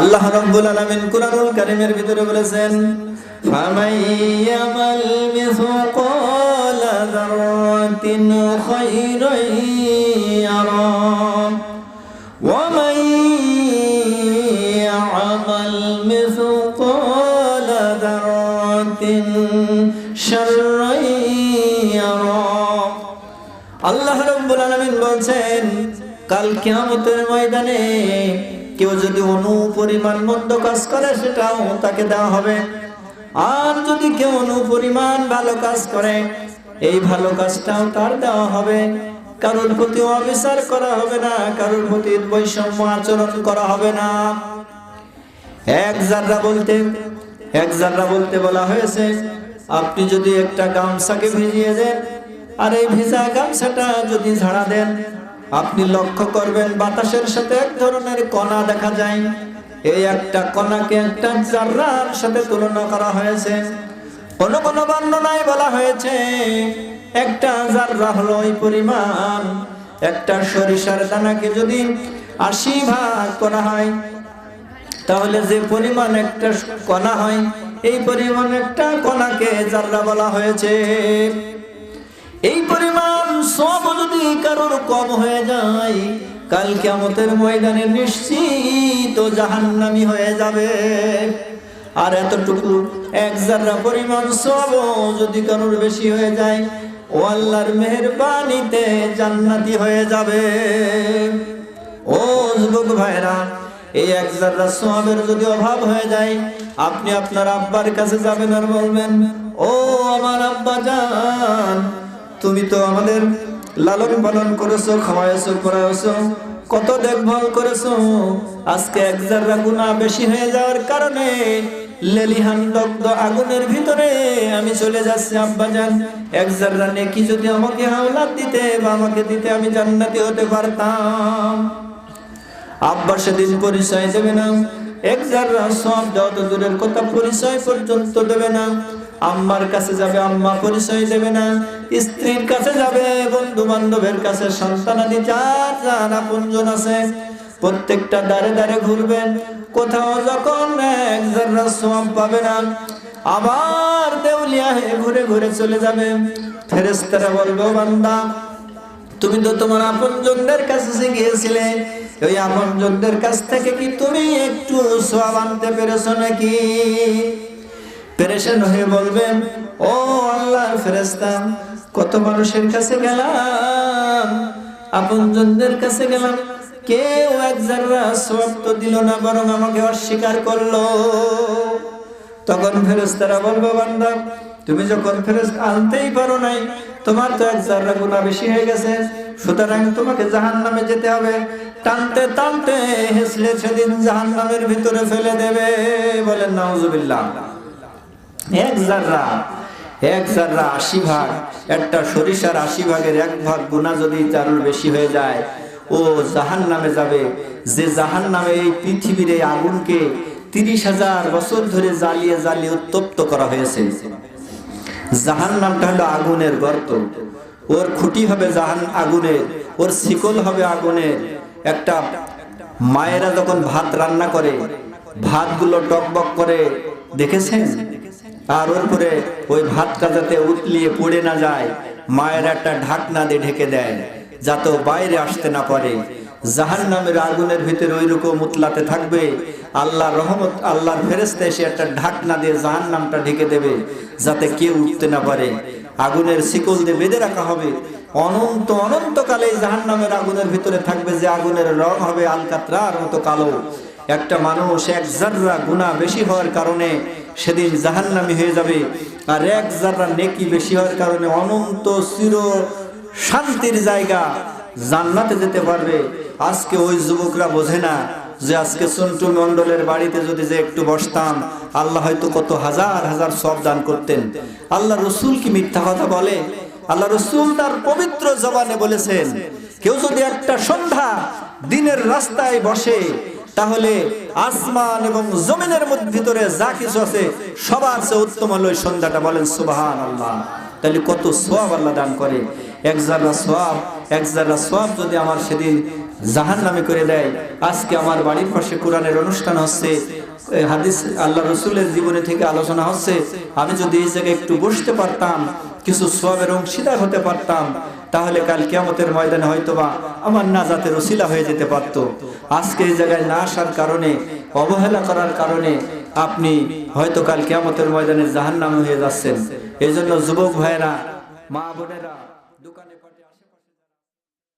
আল্লাহ রাব্বুল আলামিন কুরআনুল কারীমের ভিতরে বলেছেন ফামান ইয়ামাল মিসকালা যাররাতিন খায়রান ইয়ারা, ওয়া মান ইয়ামাল মিসকালা যাররাতিন শাররান ইয়ারা। আল্লাহ রাব্বুল আলামিন বলছেন, কাল কিয়ামতের ময়দানে কেউ যদি অনু পরিমাণ মন্দ কাজ করে, সেটাও তাকে দেওয়া হবে। আর যদি কেউ অনু পরিমাণ ভালো কাজ করে, এই ভালো কাজটাও তার দেওয়া হবে। কারোর প্রতি অবিচার করা হবে না, কারোর প্রতি বৈষম্য আচরণ করা হবে না। এক জাররা বলতে, এক জাররা বলতে বলা হয়েছে, আপনি যদি একটা গামছাকে ভিজিয়ে দেন, আর এই ভিজা গামছাটা যদি ঝাড়া দেন আপনি লক্ষ্য করবেন বাতাসের সাথে এক ধরনের কণা দেখা যায়। এই একটা কণাকে একটা জাররার সাথে তুলনা করা হয়েছে। কোন কোন বর্ণনায় বলা হয়েছে, একটা জাররা হলো ওই পরিমাণ, একটা সরিষার দানাকে যদি আশি ভাগ করা হয়, তাহলে যে পরিমাণ একটা কণা হয়, এই পরিমাণ একটা কণাকে জাররা বলা হয়েছে। এই পরিমাণ কারোর কম হয়ে যায়। কাল কিয়ামতের ময়দানে নিশ্চিত জাহান্নামি হয়ে যাবে। আর এতটুকু এক জাররা পরিমাণ সব যদি কারোর বেশি হয়ে যায়, ও আল্লাহর মেহেরবানিতে জান্নাতি হয়ে যাবে। ও যুবক ভাইরা, এই এক জাররা সোয়াবের যদি অভাব হয়ে যায়, আপনি আপনার আব্বার কাছে যাবেন আর বলবেন, ও আমার আব্বা জান, তুমি তো আমাদের লালন পালন করেছ, খাওয়াইছো, পড়াইছো, কত দেখভাল করেছ? আজকে এক জাররা গুণা বেশি হয়ে যাওয়ার কারণে লেলিহান দগ্ধ আগুনের ভিতরে আমি চলে যাচ্ছি, আব্বা জান। এক জাররা নেকি যদি আমাকে হাওলাত দিতে বা আমাকে দিতে আমি জান্নাতি হতে পারতাম। আব্বা সেদিন পরিচয় দেবে না। এক যারা সব যত দূরের কথা পরিচয় পর্যন্ত দেবে না। আম্মার কাছে যাবে, আম্মা পরিচয় দেবে না। স্ত্রীর কাছে যাবে বন্ধু বান্ধবের কাছে সন্তানাদি যার যার আপনজন আছে। প্রত্যেকটা দাঁড়ে দাঁড়ে ঘুরবেন, কোথাও যখন এক যারা সব পাবে না, আবার দেউলিয়া হয়ে ঘুরে ঘুরে চলে যাবে। ফেরেস্তারা বলব বান্দা, তুমি তো তোমার আপনজনদের কাছে গিয়েছিলে, ওই আপনজনদের কাছ থেকে কি তুমি একটু সব আনতে পেরেছ নাকি? পেরেশান হয়ে বলবেন, ও আল্লাহর ফেরেস্তা কত মানুষের কাছে গেলাম। আপন আপনজনদের কাছে গেলাম। কেউ এক জাররা সব দিল না, বরং আমাকে অস্বীকার করল। তখন ফেরেস্তারা বলব, বান্দা, তুমি যখন ফেরেস আনতেই পারো নাই, তোমার তো এক জাররা গুণা বেশি হয়ে গেছে। সুতরাং তোমাকে জাহান নামে যেতে হবে। টানতে টানতে হেসলে সেদিন জাহান নামের ভিতরে ফেলে দেবে। বলেন, নাউজুবিল্লাহ। এক জাররা এক জাররা আশি ভাগ, একটা সরিষার আশি ভাগের এক ভাগ গুণা যদি চারুর বেশি হয়ে যায়, ও জাহান নামে যাবে। যে জাহান নামে এই পৃথিবীর এই আগুনকে তিরিশ হাজার বছর ধরে জ্বালিয়ে জ্বালিয়ে উত্তপ্ত করা হয়েছে। জাহান নামটা হলো আগুনের গর্ত। ওর খুঁটি হবে জাহান, আগুনের। ওর শিকল হবে আগুনের। একটা মায়েরা যখন ভাত রান্না করে, ভাতগুলো টকবক করে, দেখেছেন? আর ওর ওই ভাতটা যাতে উতলিয়ে পড়ে না যায়, মায়ের একটা ঢাকনা দিয়ে ঢেকে দেয়, যাতে বাইরে আসতে না পারে। জাহান নামের আগুনের ভিতরে ওই রকম উতলাতে থাকবে আল্লাহ রহমত, আল্লাহর ফেরেস্তা এসে একটা ঢাকনা দিয়ে জাহান নামটা ঢেকে দেবে, যাতে কেউ উঠতে না পারে। আগুনের শিকল দিয়ে বেঁধে রাখা হবে। অনন্ত অনন্তকালে জাহান নামের আগুনের ভিতরে থাকবে যে আগুনের রং হবে আলকাত্রার মতো কালো। একটা মানুষ এক জাররা গুণা বেশি হওয়ার কারণে সেদিন জাহান্নামি হয়ে যাবে। আর এক জাররা নেকি বেশি হওয়ার কারণে অনন্ত চির শান্তির জায়গা জান্নাতে যেতে পারবে। আজকে ওই যুবকরা বোঝে না যে আজকে সন্টু মন্ডলের বাড়িতে যদি যে একটু বসতাম, আল্লাহ হয়তো কত হাজার হাজার সব দান করতেন। আল্লাহ রসুল কি মিথ্যা কথা বলে? আল্লাহ রসুল তার পবিত্র জবানে বলেছেন, কেউ যদি একটা সন্ধ্যা দিনের রাস্তায় বসে তাহলে আসমান এবং জমিনের ভিতরে যা কিছু আছে, সবার চেয়ে উত্তম হলো সন্ধ্যাটা। বলেন সুবাহান আল্লাহ তাহলে কত সোয়াব আল্লাহ দান করে। এক জাররা সোয়াব, এক জাররা সোয়াব যদি আমার সেদিন জাহান নামে করে দেয়, আজকে আমার বাড়ির পাশে কোরআনের অনুষ্ঠান হচ্ছে হাদিস আল্লাহ রসুলের জীবনে থেকে আলোচনা হচ্ছে, আমি যদি এই জায়গায় একটু বসতে পারতাম কিছু সবের অংশীদার হতে পারতাম। তাহলে কাল কেমতের ময়দানে হয়তোবা আমার নাজাতের ওসিলা হয়ে যেতে পারত। আজকে এই জায়গায় না আসার কারণে, অবহেলা করার কারণে আপনি হয়তো কাল কেমতের ময়দানে জাহান্নাম হয়ে যাচ্ছেন। এই জন্য যুবক ভাইয়েরা, মা বোনেরা, দোকানে